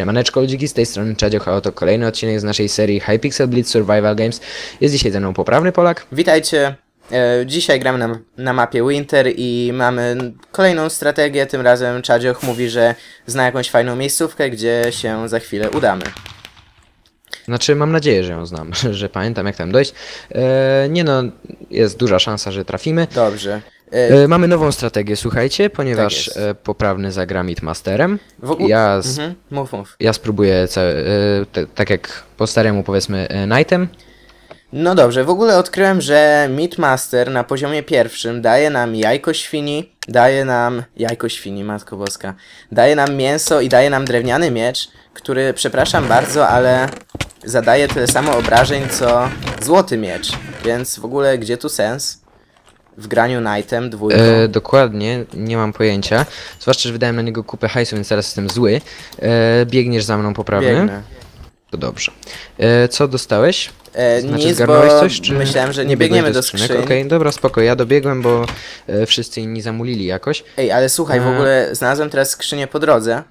Siemaneczko ludziki, z tej strony Czadzio to kolejny odcinek z naszej serii Hypixel Blitz Survival Games. Jest dzisiaj ze mną poprawny Polak. Witajcie. E, dzisiaj gramy na, na mapie Winter i mamy kolejną strategię. Tym razem Czadzioch mówi, że zna jakąś fajną miejscówkę, gdzie się za chwilę udamy. Znaczy, mam nadzieję, że ją znam, że pamiętam jak tam dojść. E, nie no, jest duża szansa, że trafimy. Dobrze. E, E, mamy nową strategię, słuchajcie, ponieważ jest. e, poprawny zagra Meatmasterem. w ogóle... Ja, z, Mhm, mów, mów. ja spróbuję, ca- e, te, tak jak po staremu powiedzmy, Knightem. No dobrze, w ogóle odkryłem, że Meatmaster na poziomie pierwszym daje nam jajko świni, daje nam... Jajko świni, matko boska. Daje nam mięso i daje nam drewniany miecz, który, przepraszam bardzo, ale zadaje tyle samo obrażeń, co złoty miecz. Więc w ogóle, gdzie tu sens? W graniu Knightem, dwójką. E, dokładnie, nie mam pojęcia. Zwłaszcza, że wydałem na niego kupę hajsu, więc teraz jestem zły. E, biegniesz za mną poprawny? Biegnę. To dobrze. E, co dostałeś? E, Znaczy, nic, bo zgarnąłeś coś, czy myślałem, że nie biegniemy do skrzynek? skrzyń. Okej, dobra, spoko, ja dobiegłem, bo e, wszyscy inni zamulili jakoś. Ej, ale słuchaj, w E. ogóle znalazłem teraz skrzynię po drodze.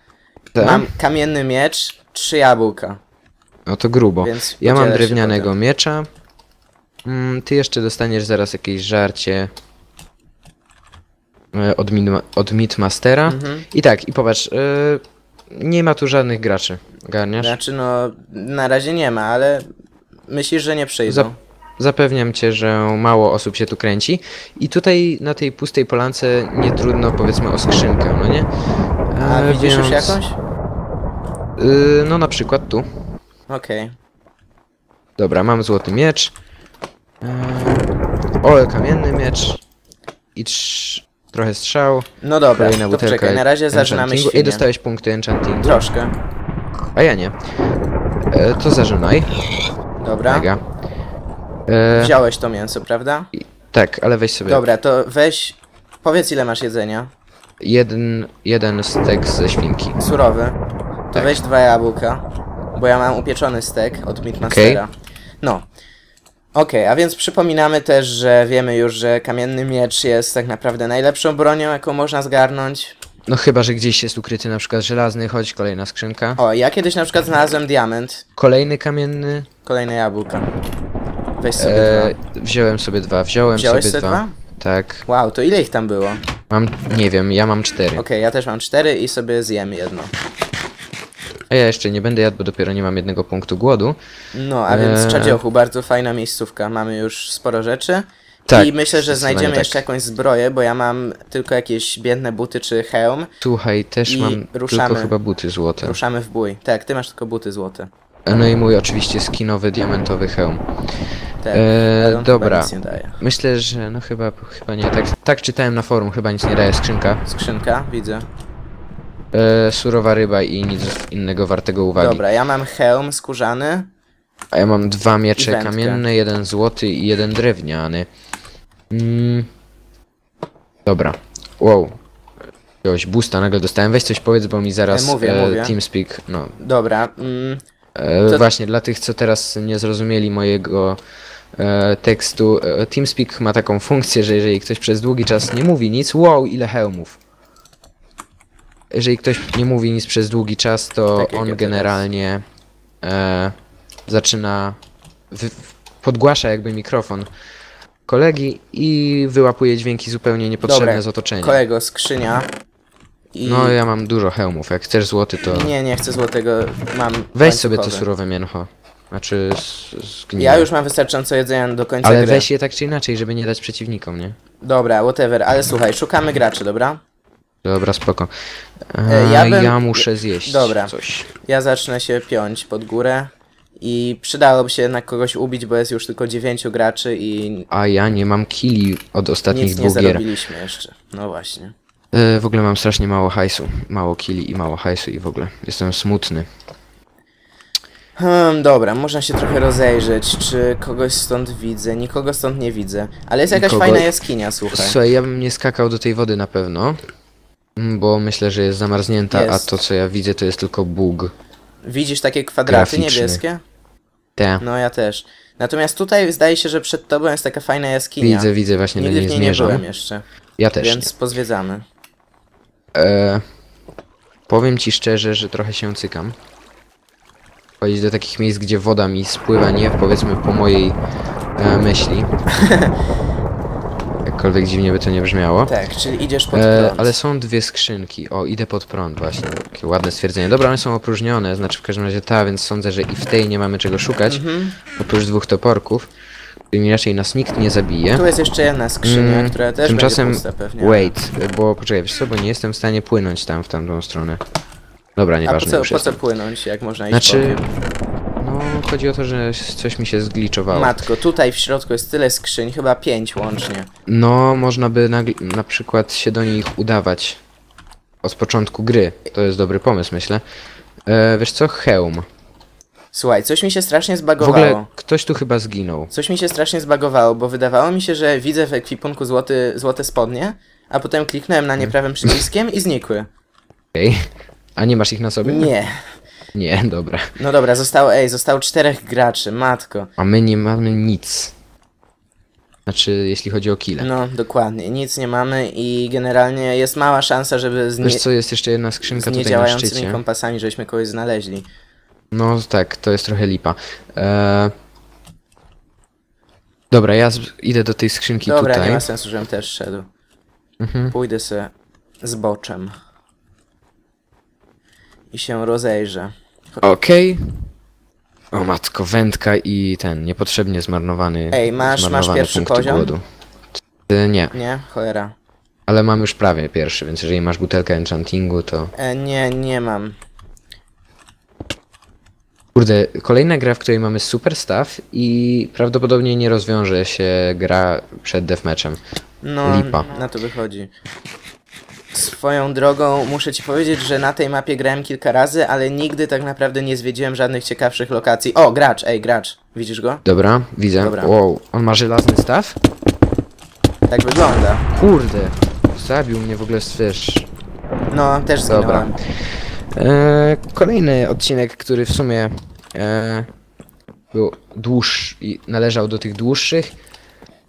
Tak? Mam kamienny miecz, trzy jabłka. No to grubo. Więc Ja mam się drewnianego potem. miecza. Mm, ty jeszcze dostaniesz zaraz jakieś żarcie e, od, min- od Meatmastera. Mhm. I tak, i popatrz, e, nie ma tu żadnych graczy. Garniasz? Znaczy, no, na razie nie ma, ale myślisz, że nie przyjdą? Zap- zapewniam cię, że mało osób się tu kręci. I tutaj na tej pustej polance nie trudno powiedzmy o skrzynkę, no nie? A E, widzisz już więc- jakąś? Y, no na przykład tu. Okej. Dobra, mam złoty miecz. O, kamienny miecz. I trz... trochę strzał. No dobra, Kolejna to butelka poczekaj, na razie zaczynamy świnię. I dostałeś punkty enchantingu. Troszkę. A ja nie. E, to zażynaj. Dobra. Mega. E, Wziąłeś to mięso, prawda? tak, ale weź sobie Dobra, to weź... Powiedz, ile masz jedzenia. jeden, jeden stek ze świnki. Surowy. To Tak. weź dwa jabłka, bo ja mam upieczony stek od Meatmastera. No. Okej, a więc przypominamy też, że wiemy już, że kamienny miecz jest tak naprawdę najlepszą bronią, jaką można zgarnąć. No chyba, że gdzieś jest ukryty na przykład żelazny, chodź kolejna skrzynka. O, ja kiedyś na przykład znalazłem diament. Kolejny kamienny. Kolejne jabłka. Weź sobie E, dwa. wziąłem sobie dwa, wziąłem Wziąłeś sobie dwa. dwa? Tak. Wow, to ile ich tam było? Mam, nie wiem, ja mam cztery. Okej, ja też mam cztery i sobie zjem jedno. A ja jeszcze nie będę jadł, bo dopiero nie mam jednego punktu głodu. No, a więc Eee. Czadziochu, bardzo fajna miejscówka. Mamy już sporo rzeczy. Tak, I myślę, że znajdziemy tak. jeszcze jakąś zbroję, bo ja mam tylko jakieś biedne buty czy hełm. Słuchaj, też mam ruszamy. tylko chyba buty złote. Ruszamy w bój. Tak, ty masz tylko buty złote. No i mój oczywiście skinowy diamentowy hełm. Tak, Eee, dobra. Myślę, że no chyba, chyba nie. Tak, tak czytałem na forum, chyba nic nie daje skrzynka. Skrzynka, widzę. Eee, surowa ryba i nic innego wartego uwagi. Dobra, ja mam hełm skórzany. A ja mam dwa miecze wędkę. kamienne, jeden złoty i jeden drewniany. Mm. Dobra. Wow. Jakiegoś boosta nagle dostałem. Weź coś powiedz, bo mi zaraz E, mówię, mówię. TeamSpeak, no. Dobra, mm, E, To- Właśnie, dla tych, co teraz nie zrozumieli mojego e, tekstu, e, TeamSpeak ma taką funkcję, że jeżeli ktoś przez długi czas nie mówi nic, wow, ile hełmów. Jeżeli ktoś nie mówi nic przez długi czas, to Tak on generalnie e, zaczyna, wy, podgłasza jakby mikrofon kolegi i wyłapuje dźwięki zupełnie niepotrzebne dobra. z otoczenia. Kolego, skrzynia. I... No ja mam dużo hełmów, jak chcesz złoty to Nie, nie chcę złotego, mam weź sobie to surowe mięcho. Znaczy z, zgnile. Ja już mam wystarczająco jedzenia do końca Ale gry. weź je tak czy inaczej, żeby nie dać przeciwnikom, nie? Dobra, whatever, ale słuchaj, szukamy graczy, dobra? Dobra, spoko. E, E, ja ja, bym- muszę zjeść Dobra. coś. Ja zacznę się piąć pod górę i przydałoby się jednak kogoś ubić, bo jest już tylko dziewięciu graczy i A ja nie mam kili od ostatnich nic nie dwóch gier. zarobiliśmy jeszcze. No właśnie. E, w ogóle mam strasznie mało hajsu. Mało kili i mało hajsu i w ogóle. Jestem smutny. Hmm, dobra, można się trochę rozejrzeć, czy kogoś stąd widzę, nikogo stąd nie widzę. Ale jest jakaś Nikogo- fajna jaskinia, słuchaj. Słuchaj, ja bym nie skakał do tej wody na pewno. Bo myślę, że jest zamarznięta, Jest. a to co ja widzę to jest tylko bóg. Widzisz takie kwadraty Graficzny. niebieskie? Te. No ja też. Natomiast tutaj zdaje się, że przed tobą jest taka fajna jaskinia. Widzę, widzę, właśnie Nigdy do w niej niej nie zmierzam. byłem jeszcze, Ja też. więc pozwiedzamy. nie. E, powiem ci szczerze, że trochę się cykam. chodzić do takich miejsc, gdzie woda mi spływa, nie powiedzmy po mojej e, myśli. Jakkolwiek dziwnie by to nie brzmiało. Tak, czyli idziesz pod E, prąd. ale są dwie skrzynki. O, idę pod prąd właśnie. Takie ładne stwierdzenie. Dobra, one są opróżnione, znaczy w każdym razie ta, więc sądzę, że i w tej nie mamy czego szukać. Mhm. Oprócz dwóch toporków. Którymi raczej nas nikt nie zabije. Tu jest jeszcze jedna skrzynia, Mm, która też Tymczasem, będzie pusta pewnie. wait, bo poczekaj, wiesz co, bo nie jestem w stanie płynąć tam w tamtą stronę. Dobra, A po nieważne, co, po co płynąć, jak można iść Znaczy, bokiem? Chodzi o to, że coś mi się zgliczowało. Matko, tutaj w środku jest tyle skrzyń, chyba pięć łącznie. No, można by na, na przykład się do nich udawać od początku gry. To jest dobry pomysł, myślę. E, wiesz co, hełm. Słuchaj, coś mi się strasznie W zbagowało. ogóle ktoś tu chyba zginął. Coś mi się strasznie zbagowało, bo wydawało mi się, że widzę w ekwipunku złoty, złote spodnie, a potem kliknąłem na nie prawym przyciskiem i znikły. Okej. A nie masz ich na sobie? Nie. Nie, dobra. No dobra, zostało, ej, zostało czterech graczy, matko. A my nie mamy nic. Znaczy, jeśli chodzi o kile. No, dokładnie, nic nie mamy i generalnie jest mała szansa, żeby z, nie, Wiesz co, jest jeszcze jedna z skrzynka tutaj na niedziałającymi szczycie. kompasami, żebyśmy kogoś znaleźli. No tak, to jest trochę lipa. E... Dobra, ja z... idę do tej skrzynki Dobra, tutaj. nie ma sensu, żebym też szedł. Mhm. Pójdę sobie z boczem. I się rozejrzę. Okej. O matko, wędka i ten niepotrzebnie zmarnowany. Ej, masz- masz pierwszy punkty poziom? Głodu. Nie, Nie? Cholera. ale mam już prawie pierwszy, więc jeżeli masz butelkę enchantingu, to. E, nie, nie mam. Kurde, kolejna gra, w której mamy super staff i prawdopodobnie nie rozwiąże się gra przed deathmatchem. No, Lipa. na to wychodzi. Swoją drogą muszę ci powiedzieć, że na tej mapie grałem kilka razy, ale nigdy tak naprawdę nie zwiedziłem żadnych ciekawszych lokacji. O, gracz, ej, gracz. Widzisz go? Dobra, widzę. Dobra. Wow, on ma żelazny staw? Tak wygląda. Kurde, zabił mnie w ogóle, wiesz, No, też Dobra. zginąłem. E, kolejny odcinek, który w sumie e, był dłuższy i należał do tych dłuższych.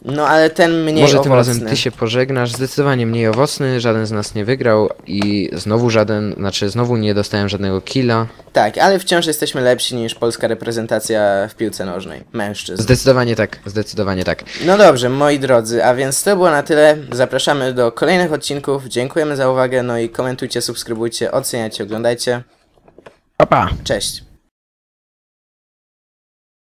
No, ale ten mniej Może owocny. tym razem ty się pożegnasz. Zdecydowanie mniej owocny, żaden z nas nie wygrał i znowu żaden, znaczy znowu nie dostałem żadnego killa. Tak, ale wciąż jesteśmy lepsi niż polska reprezentacja w piłce nożnej. Mężczyzn. Zdecydowanie tak, zdecydowanie tak. No dobrze, moi drodzy, a więc to było na tyle. Zapraszamy do kolejnych odcinków. Dziękujemy za uwagę, no i komentujcie, subskrybujcie, oceniajcie, oglądajcie. Pa, pa. Cześć.